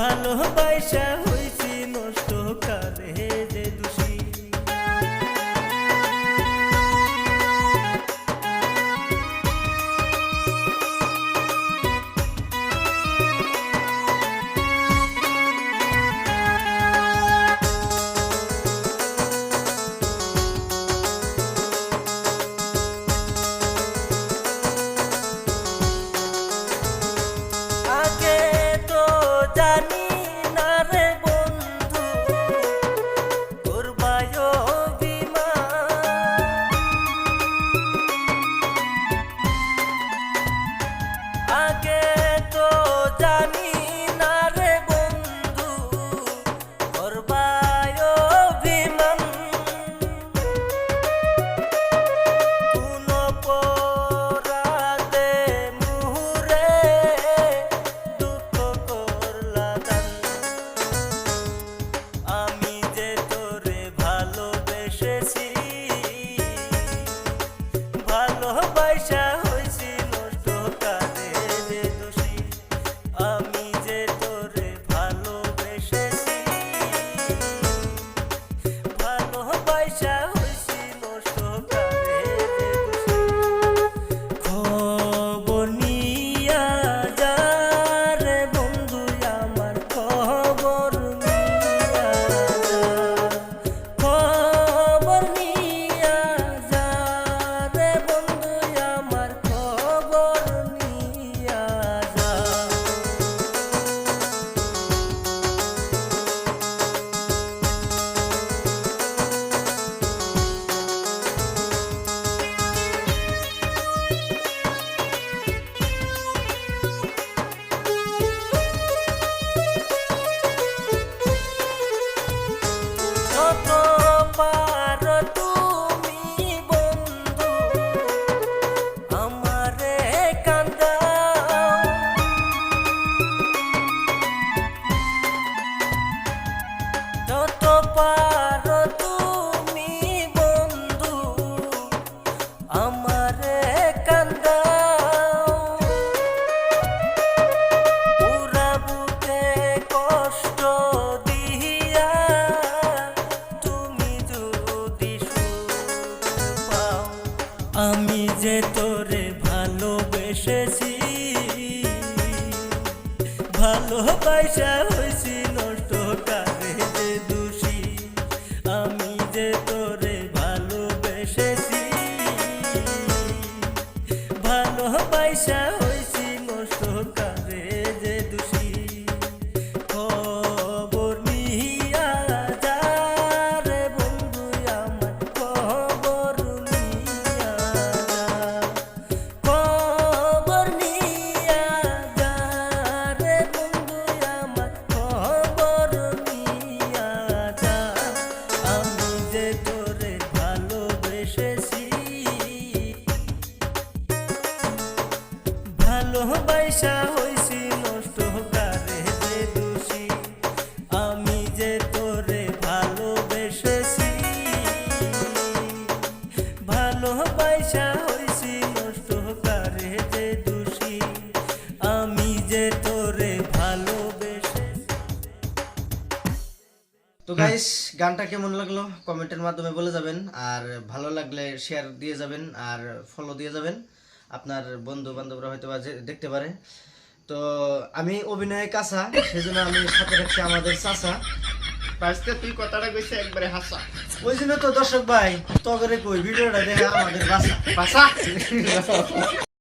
ভালোবাসা আমি যে তোরে ভালোবেসেছি ভালোবাসা হয়েছি, নষ্ট কারে যে দোষী। আমি যে তোরে ভালোবেসেছি ভালোবাসা হয়েছি, নষ্ট কারে হয়েছি নষ্ট কারে যে দোষী। আমি যে তোরে ভালোবেসেছি ভালোবাসা হয়েছি নষ্ট কারে যে দোষী। আমি যে তোরে তো গাইস গানটা কেমন লাগল? কমেন্টের মাধ্যমে বলে যাবেন, আর ভালো লাগলে শেয়ার দিয়ে যাবেন, আর ফলো দিয়ে যাবেন। আপনার বন্ধু বান্ধবরা হয়তো বা দেখতে পারে। তো আমি অভিনয়ে কাঁচা সেজন্য আমি সাথে রাখছি আমাদের চাচা। আজকে তুই কথাটা কইছে একবারে হাসা। ওই জন্য তো দর্শক ভাই তগরে কই ভিডিওটা দেখে আমাদের বাসা